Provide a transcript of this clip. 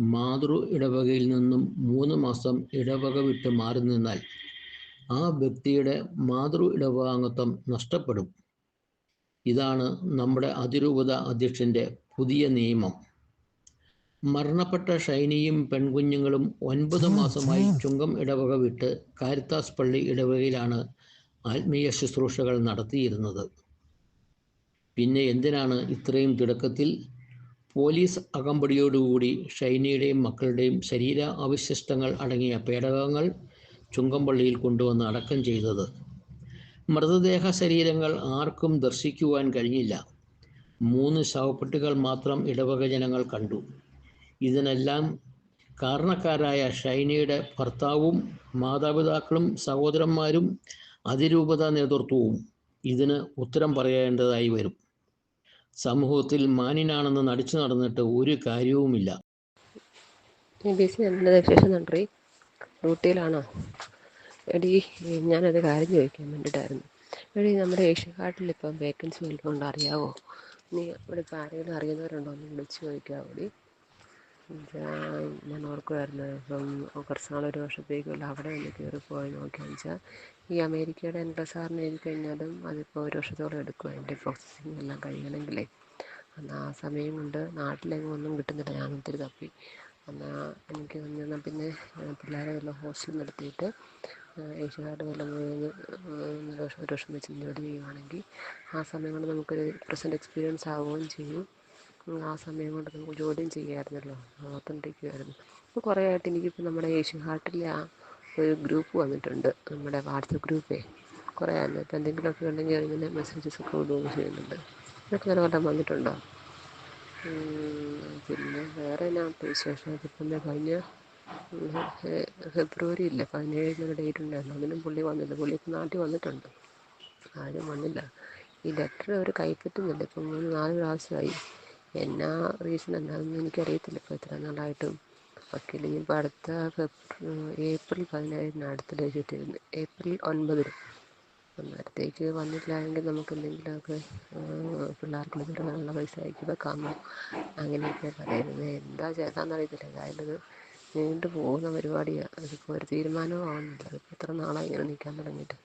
മാതൃ ഇടവകയിൽ നിന്നും മൂന്ന് മാസം ഇടവക വിട്ട് മാറി നിന്നാൽ ആ വ്യക്തിയുടെ മാതൃ ഇടവകാംഗത്വം നഷ്ടപ്പെടും. ഇതാണ് നമ്മുടെ അതിരൂപത അധ്യക്ഷന്റെ പുതിയ നിയമം. മരണപ്പെട്ട ഷൈനിയും പെൺകുഞ്ഞുങ്ങളും ഒൻപത് മാസമായി ചുങ്കം ഇടവക വിട്ട് കാരിത്താസ് പള്ളി ഇടവകയിലാണ് ആത്മീയ ശുശ്രൂഷകൾ നടത്തിയിരുന്നത്. പിന്നെ എന്തിനാണ് ഇത്രയും തിടുക്കത്തിൽ പോലീസ് അകമ്പടിയോടുകൂടി ഷൈനിയുടെയും മക്കളുടെയും ശരീര അവശിഷ്ടങ്ങൾ അടങ്ങിയ പേടകങ്ങൾ ചുങ്കമ്പള്ളിയിൽ കൊണ്ടുവന്ന് അടക്കം ചെയ്തത്. മൃതദേഹ ശരീരങ്ങൾ ആർക്കും ദർശിക്കുവാൻ കഴിഞ്ഞില്ല. മൂന്ന് ശവപ്പെട്ടികൾ മാത്രം ഇടവക ജനങ്ങൾ കണ്ടു. ഇതിനെല്ലാം കാരണക്കാരായ ഷൈനയുടെ ഭർത്താവും മാതാപിതാക്കളും സഹോദരന്മാരും അതിരൂപത നേതൃത്വവും ഇതിന് ഉത്തരം പറയേണ്ടതായി വരും. സമൂഹത്തിൽ മാന്യനാണെന്ന് നടിച്ചു നടന്നിട്ട് ഒരു കാര്യവുമില്ല. വിശേഷം നன்றി ഡ്യൂട്ടിയിലാണോ എടി ഞാനത് കാര്യം ചോദിക്കാൻ വേണ്ടിയിട്ടായിരുന്നു. എടി നമ്മുടെ ഏഷ്യൻ കാർഡിൽ ഇപ്പം വേക്കൻസി വല്ലതുകൊണ്ട് അറിയാവോ? നീ ഇവിടെ ഇപ്പം ആരെങ്കിലും അറിയുന്നവരുണ്ടോ? എന്ന് വിളിച്ച് ചോദിക്കാവോ ഞാൻ ഓർക്കുമായിരുന്നു ഇപ്പം കുറച്ച് നാൾ ഒരു വർഷത്തേക്കുള്ള അവിടെ ഒന്ന് കയറിപ്പോയി പോയി നോക്കിയാന്ന് വെച്ചാൽ ഈ അമേരിക്കയുടെ എൻട്രസ് സാറിന് എഴുതി കഴിഞ്ഞാലും അതിപ്പോൾ ഒരു വർഷത്തോളം എടുക്കും അതിന്റെ പ്രോസസ്സിങ് എല്ലാം കഴിയണമെങ്കിലേ. എന്നാൽ ആ സമയം കൊണ്ട് നാട്ടിലെങ്ങും ഒന്നും കിട്ടുന്നില്ല. ഞാൻ ഒത്തിരി തപ്പി. എന്നാൽ എനിക്ക് എന്നാൽ പിന്നെ പിള്ളേരെ വല്ല ഹോസ്റ്റൽ നിർത്തിയിട്ട് ഏഷ്യക്കാരുടെ വല്ല ഒരു വർഷം വെച്ച് ജോലി ചെയ്യുവാണെങ്കിൽ ആ സമയം കൊണ്ട് നമുക്കൊരു പ്രസന്റ് എക്സ്പീരിയൻസ് ആവുകയും ചെയ്യും. ആ സമയം കൊണ്ട് നമുക്ക് ജോലിയും ചെയ്യാമായിരുന്നല്ലോ ഓർത്തോണ്ടിരിക്കുമായിരുന്നു ഇപ്പോൾ കുറേ ആയിട്ട് എനിക്കിപ്പോൾ നമ്മുടെ ഏഷ്യൻ ഹാർട്ടിലെ ആ ഒരു ഗ്രൂപ്പ് വന്നിട്ടുണ്ട്. നമ്മുടെ വാട്സപ്പ് ഗ്രൂപ്പേ. കുറേ ആയിരുന്നു ഇപ്പോൾ എന്തെങ്കിലുമൊക്കെ ഉണ്ടെങ്കിൽ അതിങ്ങനെ മെസ്സേജസ് ഒക്കെ വിടുകയും ചെയ്യുന്നുണ്ട്. ഇതൊക്കെ നല്ല വല്ലതും വന്നിട്ടുണ്ടോ? പിന്നെ വേറെ ഞാൻ വിശേഷം? ഇപ്പം കഴിഞ്ഞ ഫെബ്രുവരി ഇല്ല? പതിനേഴിന് ഡേറ്റ് ഉണ്ടായിരുന്നു. അതിനും പുള്ളി വന്നില്ല. പുള്ളി ഇപ്പം നാട്ടിൽ വന്നിട്ടുണ്ട്. ആരും വന്നില്ല. ഈ ലെറ്റർ അവർ കൈപ്പറ്റുന്നില്ല. ഇപ്പം മൂന്ന് നാല് പ്രാവശ്യമായി. എന്നാ റീസൺ എന്താണെന്ന് എനിക്കറിയത്തില്ല. ഇപ്പോൾ ഇത്ര നാളായിട്ടും വക്കീൽ ഇനിയിപ്പോൾ അടുത്ത ഏപ്രിൽ പതിനേഴിന് അടുത്ത വരുന്നത് ഏപ്രിൽ ഒൻപതിന്. അന്നേരത്തേക്ക് വന്നിട്ടില്ലായെങ്കിൽ നമുക്ക് എന്തെങ്കിലുമൊക്കെ പിള്ളേർക്ക് വിതരാനുള്ള പൈസ അയക്കി വെക്കാമോ? അങ്ങനെയൊക്കെ പറയുന്നത്. എന്താ ചെയ്താന്ന് അറിയത്തില്ല. ഏതായാലും ഇത് നീണ്ടു പോകുന്ന പരിപാടിയാണ് അതിപ്പോൾ ഒരു തീരുമാനവും ആവുന്നില്ല ഇപ്പോൾ എത്ര നാളായി ഇങ്ങനെ നിൽക്കാൻ തുടങ്ങിയിട്ട്?